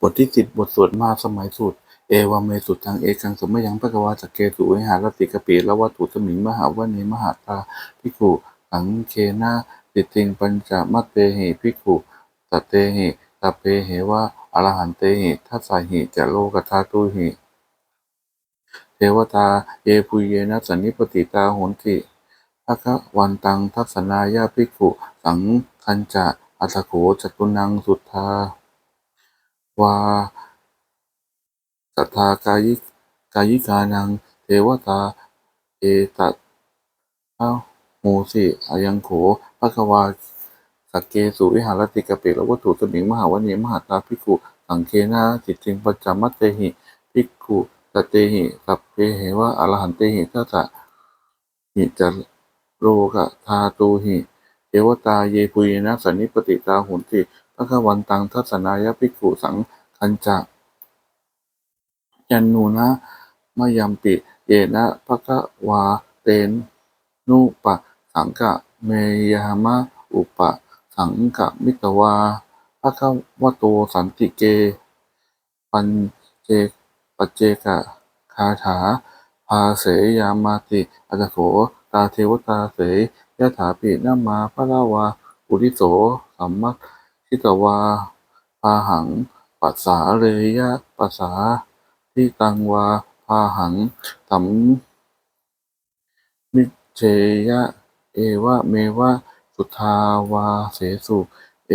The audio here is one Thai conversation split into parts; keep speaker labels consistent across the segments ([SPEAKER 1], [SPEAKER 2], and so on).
[SPEAKER 1] บทที่สิบบทสวดมาสมัยสุดเอวเมสุทังเอกังสมยังพระกวาจักเกสุวิหารติกปิละวัตถุสมิงมหาวเนมหาตาภิกขุสังเคนะติติงปัญจมัตเตหิภิกขุตเตหิตเปเหวะอรหันเตหิทัสสะหิจะโลกธาตุหิเทวตาเยปุเยนะสันนิปติตาโหนติภะคะวันตังทัศนายาภิกขุสังคัญจะอัตโขจตุนังสุทธา วาสัทธากายิกายิกานัง เทวตา เอตัตอ้าวโมสิอายังโขภะควาสักเกสุวิหารติกะปิละวัตถุสมิงมหาวเนมหาตาภิกขุสังเคนะจิตติงปัจจมัตเตหิภิกขุตเตหิสัพเพเหวะอรหันเตหิทัสสะหิจโลกธาตุหิเทวตาเยปุยนะสันนิปติตาหุนติ ภะคะวันตังทัศนายาภิกขุสังคัญจะยันนูนะมะยัมปิเยนะภะควาเตนนุปะสังกะเมยามะอุปะสังกะมิตวาภะคะวะโตสันติเก ปัญเจปัจเจกะคาถาภาเสยามาติอัตโขตาเทวตาเสยยะถาปินามาพระลาวาอุริโสสัมมัค ชิตวา พาหัง ปัสสาเรยะ ปัสสาทิตังวา พาหังสัมมิเชยะ เอวะเมวะ สุทาวาเสสุ เอ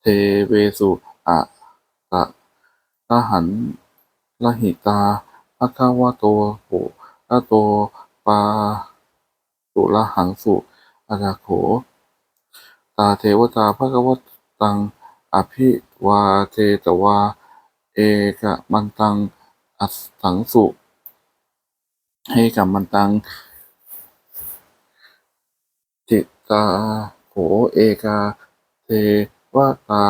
[SPEAKER 1] เทเวสุอะตะตหันละหิตาภะคะวะโตโหละโตปาสุละหังสุอาราโขตาเทวตาภะคะวะ ตัง อภิวาเทตวา เอกะมันตัง อัสังสุเอกะมันตัง จิตตาโขเอกา เทวตา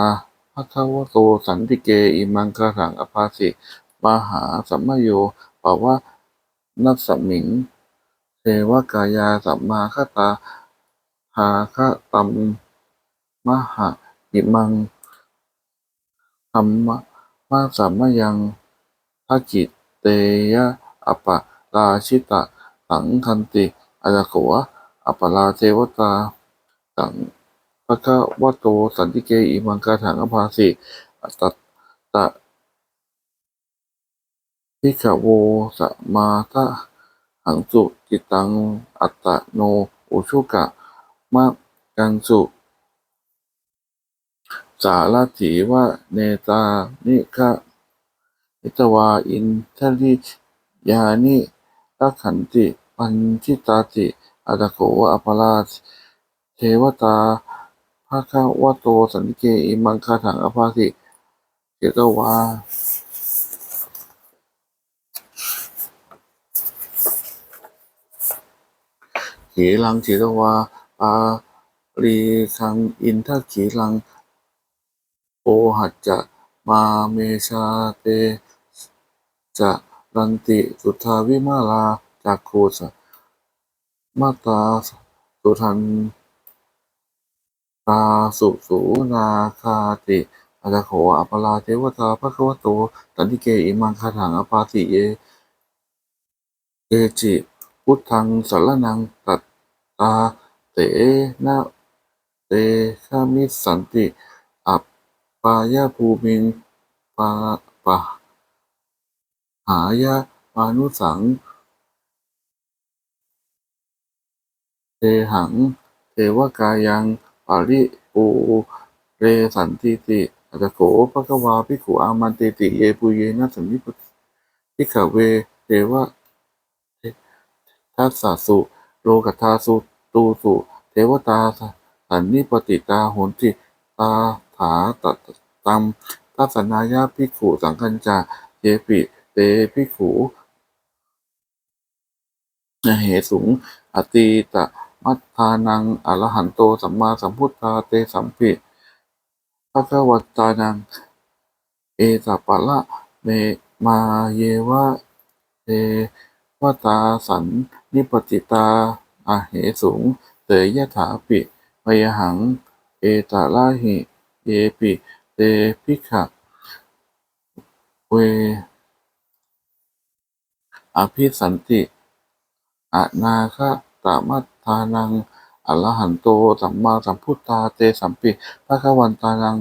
[SPEAKER 1] ภะคะวะโตสันติเกอิมังคาถังอภาสิมหาสัมมโยปะวะนัสมิงเทวกายาสัมมาคตาหาคตัมมหะ อิมังธรรมะมาสัมมยังภกิเตยะอัปปะราชิตะสังคันติอาจโขวะอัปปะราเทวตาสังพระคะวะโตสันติเกอิมังคาถังอภาสิอัตตะพิขโวสมาทะหังสุจิตังอัตตโน อุชุกะมะกังสุ สารถีวะเนตานิคะนิตวาอินทริยานิรักขันติ ปัญชิตาติอัตโขวะอภราชเทวตาภะคะวะโตสันเกอิมังคาถังอภาสิเกตวาขีลังขีตวาปาลีคังอินทขีลัง หัจจะมาเมชาเตจะรันติสุทาวิมาลาจากโคสมาตาสุทันตาสุสูนาคาติอาจาโขอัปลาเทวตาพระควโตตันติเกอิมังคาถังอปาติเยเอจิพุทธังสารนังตัตตาเตนะเตชามิสันติ ปายาภูมิงปาปะหายาปานุสังเทหัง เทวกายังปาริปูเรสันติติอัตโขภะคะวาภิขุอามันติติ เยปุเยนะสัมมิปพิขเว เทวะทัสสะสุโลกทาสุตูสุ เทวตาสันนิปติตาโหนติตาถาต ตัมทัสนายาภิกขุสังคัญจาเยปิเตภิกขุเหสุง อตีตะมัทธานังอรหันโตสัมมาสัมพุทธาเตสัมปิภะคะวัตตานัง เอตปะละเมมาเยวะเทวตาสันนิปติตาอาเหสุงเตยะถาปิพยหัง เอตาลาหิ เยปิ เตพิขะเว อภิสันติ อนาคตมัตทานังอรหันโต สัมมาสัมพุทธาเตสัมปิภะคะวันตานัง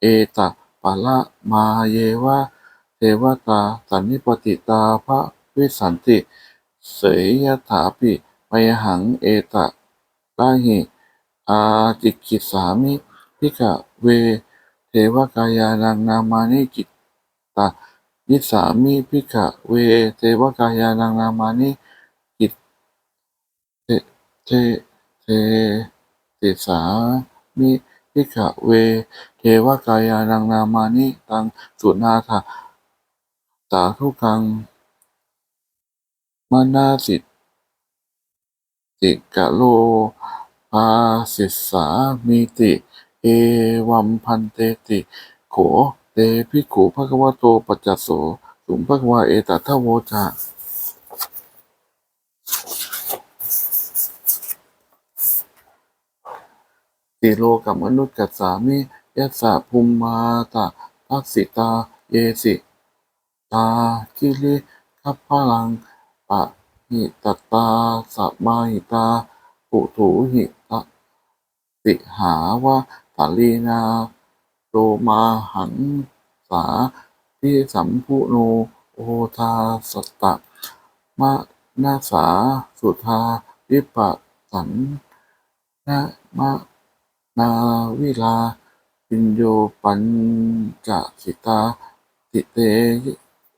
[SPEAKER 1] เอตปะละมาเยวะเทวตา สันนิปติตาภะวิสันติ เสยยถาปิมยหัง เอตลาหิอาจิกิสามิพิกะเว เทวกายานังนามานิกิตตายิสามิพิกะเวเทวกายานังนามานิกิตเทเทเทติสามิพิกะเว เทวกายานังนามานิตังสุนาถาสาธุกังมานาสิติกะโลภาสิสามิติ วัมพันเตติ โข เตภิกขุภควะโตปัจจโสสุภควะเอตทโวจาติโลกัมมนุษย์กัสสามิยัสสะภูมมาตาทักสิตา เยสิ ตาคิริคัพพลังปะหิตตาสัมมาหิตาปุถุหิตติหาวะ สาลีนาโรมาหังสาทิสัมพุโนโอทาสตตะมะนาสาสุธาวิปัสสันนะมะนาวิลาปิญโยปัญจสิตา ติเต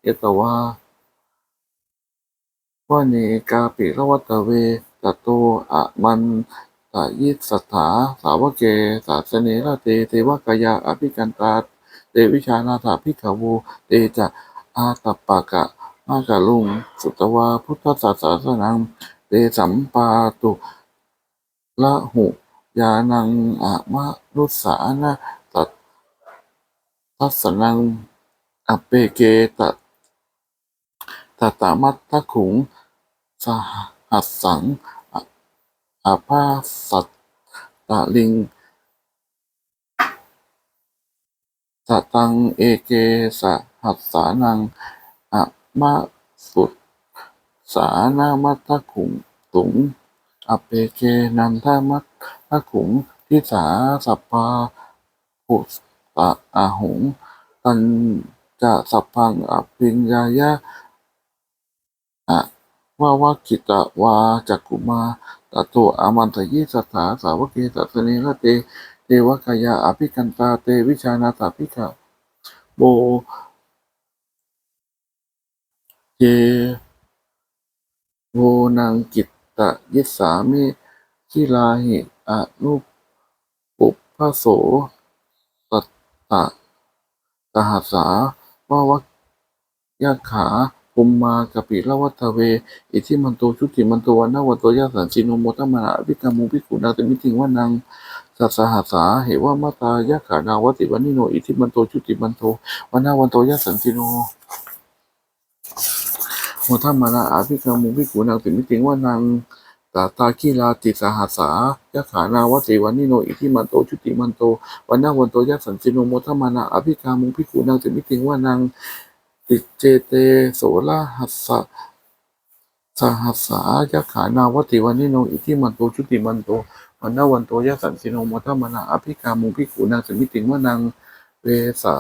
[SPEAKER 1] เยตวาวเนกาปิระวัตเวตโตอะมัน ตายิสถาสาวกเกสาสเนระเตเทวกายาอภิกันตาเตวิชานาถาภิกขวูเตจะอาตปปะกะมากะลุง สุตวาพุทธศาสนังเตสัมปาตุละหุยานังอะมะรุสานะตัดทัสสนังอเปเกตตตามัตทะขุงสหัสสัง อาภาสัตตะลิงตตังเอเกสหัสสานังอะมะสุตสานามัตทะขุงตุงอเปเกนันทามัตพระขุงทิสาสัพพาปุสตะอาหงตันจะสัพพังอภิญญายะอะ วาวากิตะวาจักกุมาตะโตอามันตยิสถาสาวกเกตัสเนระเต เทวกายาอภิกันตาเตวิชานาถาภิกะโบเยโวนังกิตตะยิสามิคิลาหิอนุปุพพโสตัตตะตหัสสาวาวัคยาขา มมากปิละวัตเว อิทิมันโตชุติมันโตวันนาวันโตยาสันชิโนโมตมนาอภิกามุภิกขุนาตมิติงวานังสัสสหัสสาเหวะมาตายาขานาวติวันนิโน อิทิมันโตชุติมันโตวันนาวันโตยาสันชิโนโมทมานาอภิกามุภิกขุนาตมิติงวานังตาตาคีลาติสหัสสายะขานาวติวันนิโนอิทิมันโตชุติมันโตวันนาวันโตยะสันติโนโมทมานาอภิกามุภิกขุนางติมิติงวานัง ติเจเตโสลาหัสสะสหัสสายะขานาวติวันนิโนอิทิมันโตชุติมันโตวันนาวันโตยะสันติโนโมทมานาอภิกามุภิขุนางติมิติงว่านังเวสา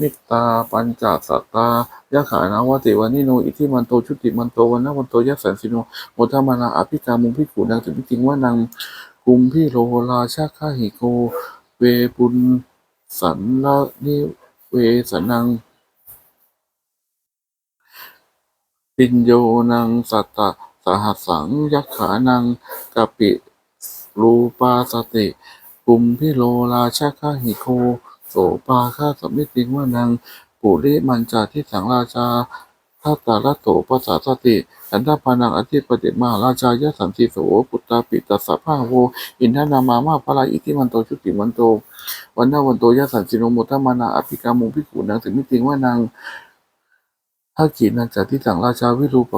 [SPEAKER 1] นิตาปัญจสัตตายะขานาวติวันนิโนอิทิมันโตชุติมันโตวันนาวันโตยะสันติโนโมทมานาอภิกามุพิกุนังถึงพิจิงว่านังกุมพิโลราชาข้าหิโก เวปุนสันละนิเวสนัง ปิญโยนังสัตตะสหัสสังยักขานังกปิรูปาสติกุมพิโลราชาข้าหิโกโสปาข้าสมิติงว่านังปุริมันจาทิสังราชาทัตตาลโตปัสสาสติสันทพานังอธิปติมหาราชายะสันติโสปุตตาปิตัสสะภาโว อินทนามามาภลาอิทิมันโตชุติมันโตวันนาวันโตยะสันติโนโมทมานาอภิกามุพิขุนังถึงมิติงว่านาง ถ้าขีนันจากที่สังราชาวิรูป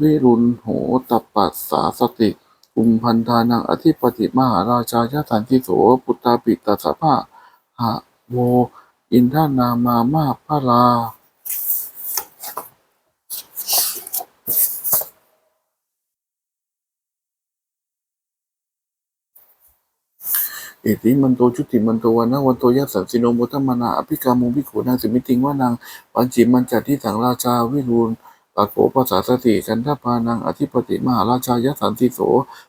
[SPEAKER 1] วิรุณโหตปัสสาสติกุมพันธานังอธิปติมหาราชายะสันทิโสปุตตาปิตตสภาหะโว อินทนามามาพระลา อิติมันโตชุติมันโตวันนะวันโตยัสสันสิโนโมทัมมานาอภิกามุภิขุนางสิมิติงว่านางปัญจิมันจัดที่สังราชาวิรูลปะโกภาษาสติกันทพานังอธิปติมหาราชายัสสันติโส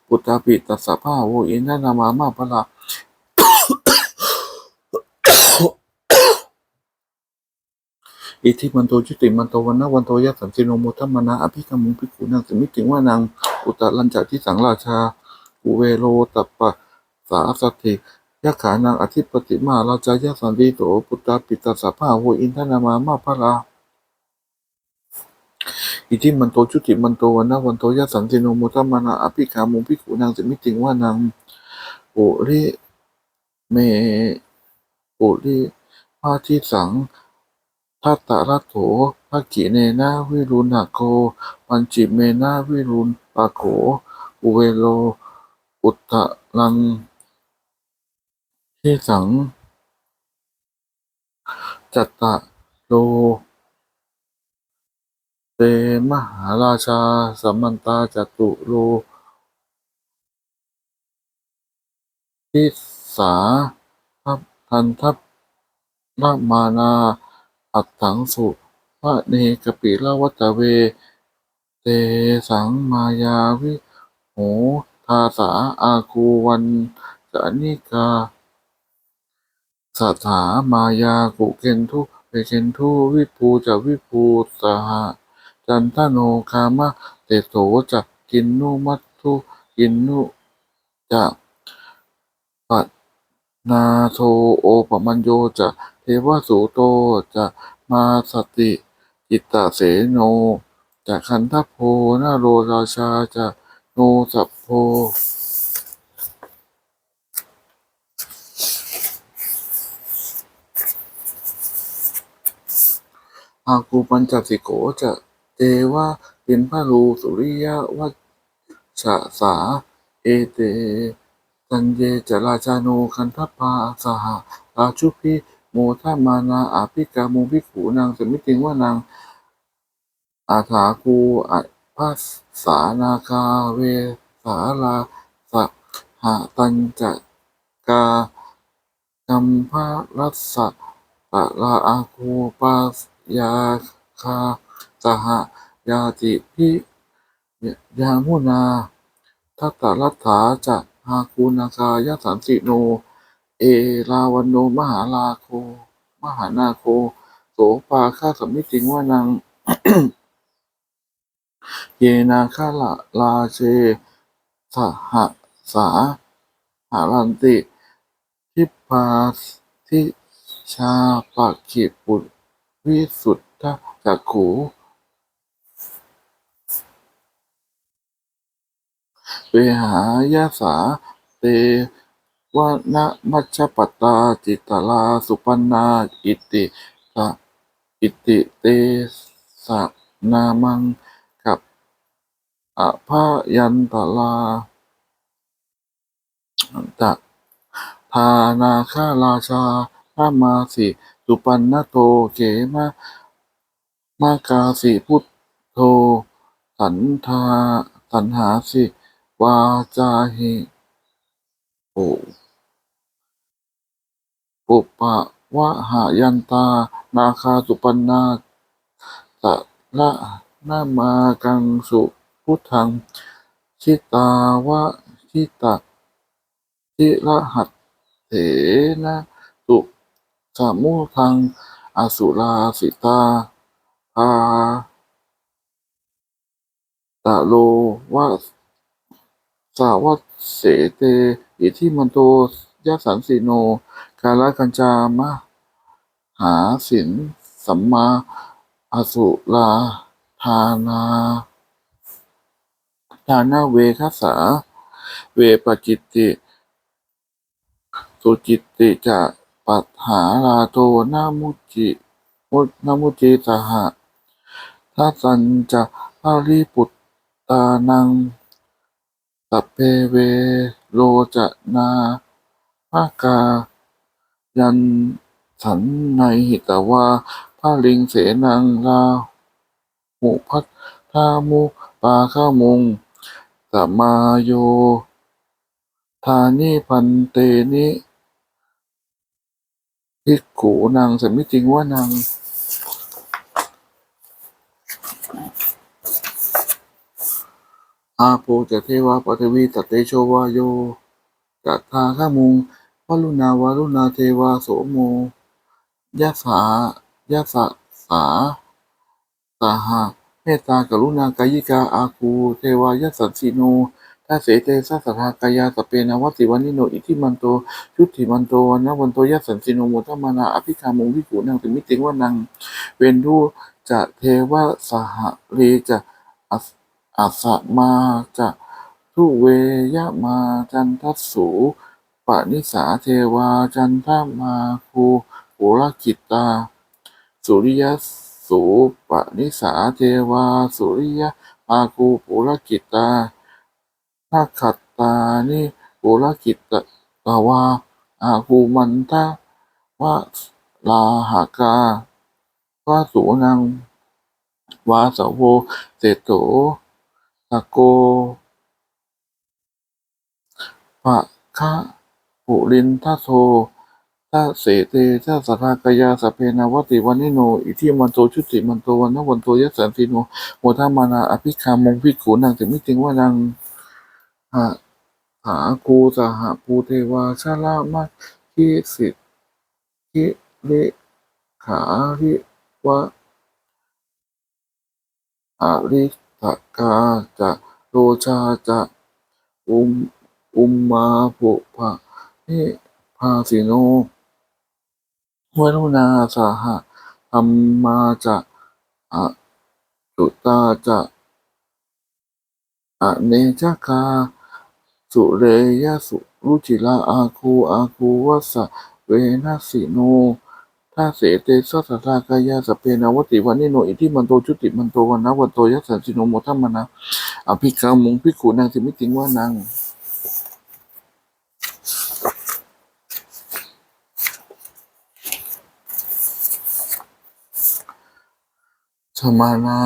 [SPEAKER 1] ปุตตาปิตัสสะภาโวอินนามามาพระลาอิทิมันโตชุติมันโตวันนะวันโตยัสสันสิโนโมทัมมานาอภิกามุภิขุนางสิมิติงว่านางอุตตรัญจัดที่สังราชาอุเวโรตัปปะ สาสติยักขานังอธิปติมหาราชายัสสันติโสปุตตาปิตัสสะภาโวอินทนามามาพระลาอิทิมันโตชุติมันโตวันนะวันโตยัสสันติโนมทัมานาอภิขามุภิกขุนางสิมิติงว่านางปุริเมปุริพาทิสังทัตตะรัตโถภกิเนนาวิรุณโกปัญจิเมนาวิรุณปะโขอุเวโล อุตตะลัง ทิสัง จัตตะโลเตมหาราชา สัมมันตาจัตุโลทิสาทัพทันทัพนามานา อัตถังสุพระเนกปิละวัตเว เตสังมายาวิโหทาสาอาคูวันจานิกา สถามายากุเกนทุเปเกนทุวิภูจะวิภูสหจันทโนคามะเตโสจะกินนุมัตทุกินนุจะปัตนาโทโอปมัญโยจะเทวสูโตจะมาสติจิตตเสโนจะคันทโพนาโรราชาจะโนสัพโพ อากูปัญจสิโกจะเตวะปินพารูสุริยะวัชสา เอเตตันเยจะราชาโนคันทปาสหราชุพิโมทามานาอาภิกาโมภิกขูนางสมิติงว่านางอาถาคูอัพัสสานาคาเวสาลาสหตัญจะกากัมภารัสสะปะลาอาคูปา ยาคาสหยาติพิยามุนาทัตตรัฐาจะหาคูนาคายะสันติโน เอราวันโนมหาลาโค มหานาโค โสปาข้าสมิติงว่านัง เยนาคาละลาเชสหสาหารันติทิพาทิชาปะขิปุต วิสุทธจักขูเวหายาสา เตวะนะมัชปตาจิตตลาสุปันนาอิติสะอิติเตสะนามังกับอภายันตลาตะทานาคาราชาข้ามาสิ สุปันนโตเขมะมากาสิพุทโธสันทาสันหาสิวาจาหิโอปุปปะวะหายันตา นาคาสุปันนาตะละนามากังสุพุทธัง ชิตาวะชิตะทิระหัตเถนะ มุทังอสุราสิตาภาตะโลวะสาวัเสเต อิทิมันโตยัสสันสิโน กาลกัญจามะหาสินสัมมาอสุราทานาทานาเวคัสสา เวปจิตติ สุจิตติจะ ปัฏหาราโตนามุจิมุนามุจิสหะทัสสัญจะภาริปุตตานังสัเพเวโลจะนาภากา ยันสันในหิตวาพาลิงเสนังลาหุพัทธามุปาขามุงสมาโย ทานิพันเตนิ ภิกขุนางสมิจริงว่านางอาโปจะเทวาปฐวีตเตโชวาโยจัตตาขามุงวลุนาวารุณาเทวาโสโมยะสายะสะสาสาหะเมตตากรุณากายิกาอาคูเทวายะสันสิโน ทัสเสเตสัสสทากายาสเปนวัติวันิโนอิทิมันโตชุติมันโตวันนวันโตยะสันสิโนโมทมานาอภิคามงวิกูนังติมิติว่านัง เวนดูจะเทวะสหเรจะอัสอัสมาจะทุเวยะมาจันทัสสูปนิสาเทวาจันทมาคูปุรกิตา สุริยสูปนิสาเทวา สุริยอาคูปุรกิตา นาขัตตานิปุรกิตตาวาอาคูมันทาวะลาหากาวาสูนัง วาสโวเตโตตะโกภะคะปุรินทโทถ้าเสเตถ้าสัทากายาสเพนาวติวันิโน อิทิมันโตชุติมันโตวันนวันโตยสันติโนโมทามานาอภิคามงพิกขุนางถึงไม่ถึงว่านาง หาหากูสหปูเทวาชาลามาคิสิทธิเลขาริวะอาริตกาจะโรชาจะอุมอุมมาปุภะนิพาสิโนวรุณาสหะธรรมาจะอะสุตาจะอะเนจกา สุเรยสุรุจิลาอาคูอาคูวัสสะเวนัสสิโนถ้าเสเตสัสสะทากายาสเปนาวติวันนิโนอิทิมันโตชุติมันโตวันนวันโตยัสสันสิโนโมทัมมนะอภิกามุงพิกขุนางสิมิติงว่านางสมานา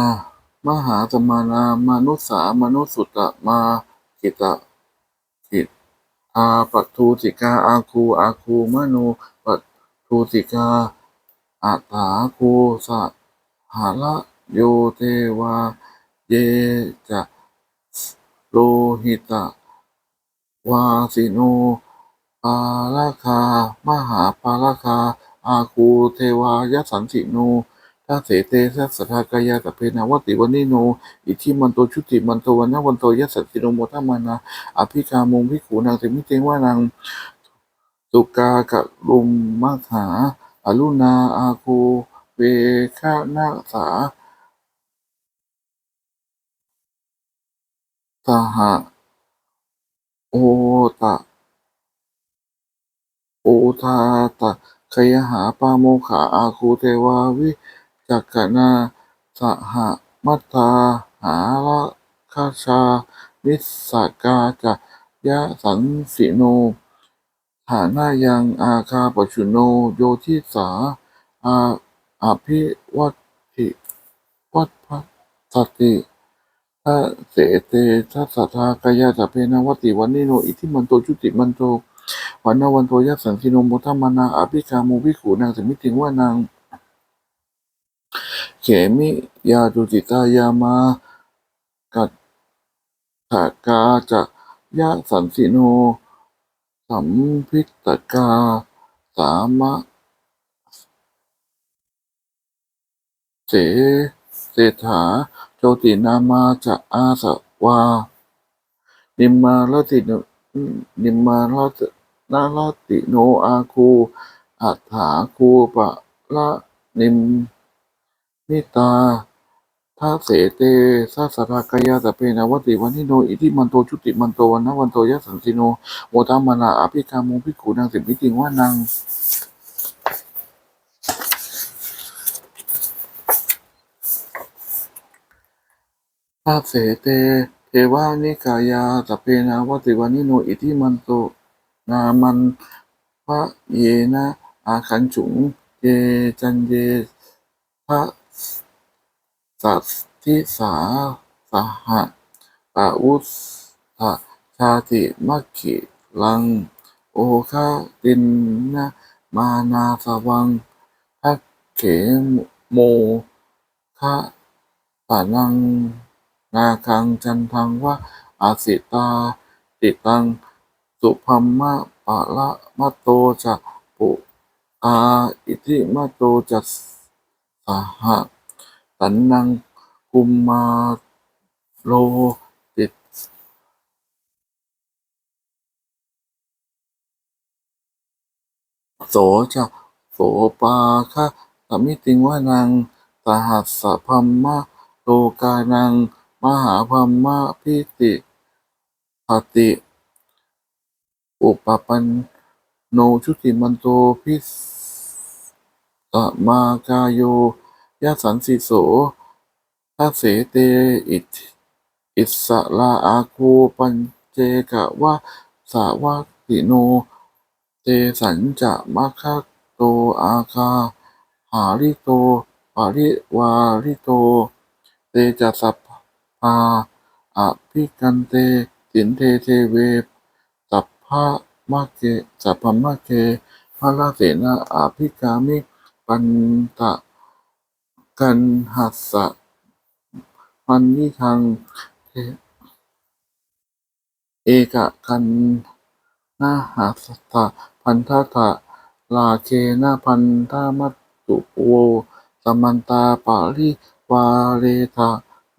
[SPEAKER 1] มหาสมานา มนุสสามนุสสุตะมากิตะ อาปัทูสิกาอาคูอาคูมโนปัทูสิกาอัตถาคูสะหาละโยเทวาเยจะโลหิตะวาสิโนปาราคามหาปาราคาอาคูเทวายสันสิโน ถ้าเสเตสัสสทากายาตเพนาวติวันิโน อิทิมันโตชุติมันโตวันนวันโตยัสสันติโนโมทัมมานาอภิคามงพิขุนางเตมิเตงว่านางสุกากะลุมมะหาอรุณาอาคูเวคานาสาสหะโอตะ โอทาตะคยหาปาโมขาอาคูเทวาวิ จักขณาสหมัตตาหาละคาชานิสสกาจะยะสันสิโนฐานายังอาคาปชุโนโยทิสาอาอภิวัติวัตพัสติถ้าเสเตทัสสะทากายาจะเพนาวติวันนิโนอิทิมันโตชุติมันโตวันนวันโตยัสสันติโนโมทัมมานาอภิกามุวิขูนางถึงมิติว่านาง เขมิยาดุจิตายามากัตถากาจะยะสันสิโน สัมพิตกา สามะ เสเศรษฐาโจตินามาจะอาสวา นิมมาลติโนนิมมาลตินาลติโนอาคูอัฏฐาคูปะละนิม นิตาทัเสเตสัสสะทากายาตะเพนาวติวันนิโน อิทิมันโต ชุติมันโตวันนวันโตยัสสันติโนโมทัมมานาอภิกามุงพิกขุนางสิมิติงว่านางถ้าเสเต เทวานิกายาสพเพนาวติวานิโน อิทิมันโต นามันพระเยนะ อาคันฉุงเยจันเยพระ สัสทิสาสหะปะวุสธะชาติมัคคิลัง โอคาตินนะมานาสวังทักเขโมคะปะนังนาคังจันทังวะอาสิตา ติตัง สุพัมมะปะละมะโตจะปุอาอิทิมะโตจะสหะันนังกุมมาโลติโสจะโสปาคะสมิติงว่านังสหัสสะพัมมะโลกานัง มหาพัมมะพิติปติ อุปปันโนชุติมันโตพิสตมากายโย ยะสันสิโสทัสเสเตอิทอิสลาอาคูปัญเจกะวะสาวะติโน เตสัญจะมะคะโตอาคา หาริโตปาริวาริโต เตจะสัพพาอภิกันเตสินเทเทเวสัพพะมะเกสัพพมะเกพระราเสนาอาภิกามิปันตะ กันหัสสะมันนิทังเเอกะกันนาหัสสะพันธะทะลาเคนะพันธะมัตตุโวสมันตาปาริวาเรทะ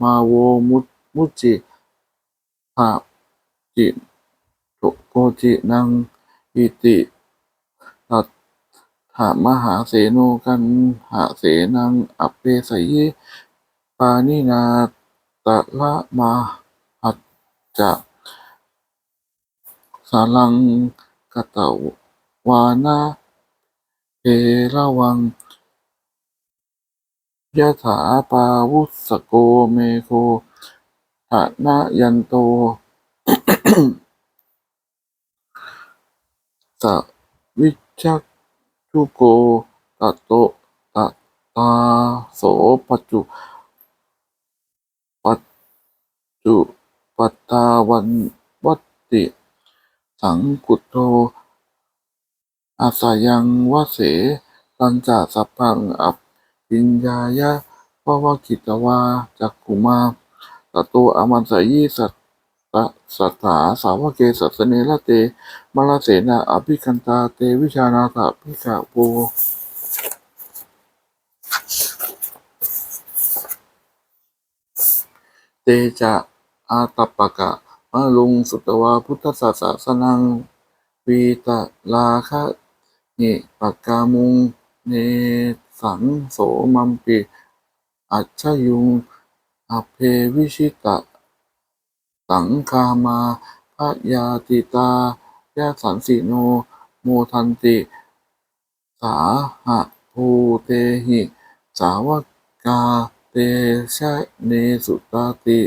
[SPEAKER 1] มาโวมุตมุจิภาจิโตโกจินังอิติ ถามหาเสโนกันหาเสนังอัปเปสยปานินาตะละมาหัจจะสาลังกตวานาเทระวังยะถาปาวุสโกเมโคฐานะยันโตสวิชัก ทุโกตัตโตตัตตาโสปัจจุปัจจุปัตตาวันวัตติ สังกุโตอาสายังวะเสตันจะสัพพังอัปปิญญายะวะวะกิตวาจักขุมาตโตอามันสยิสัต สัทธาสาวเกสัสเนละเตมลเสนาอภิคันตาเตวิชานาถาภิกขโวเตจะอาตปปะกะมะลุงสุตวาพุทธศาสนังวีตะลาคะนิปกกามุงเนสังโสมัมปิ อัจฉยุงอเพวิชิตะ สังคามาพยาติตายาสันสิโน โมทันติ สาหะภูเตหิ สาวกาเตชะเนสุตติ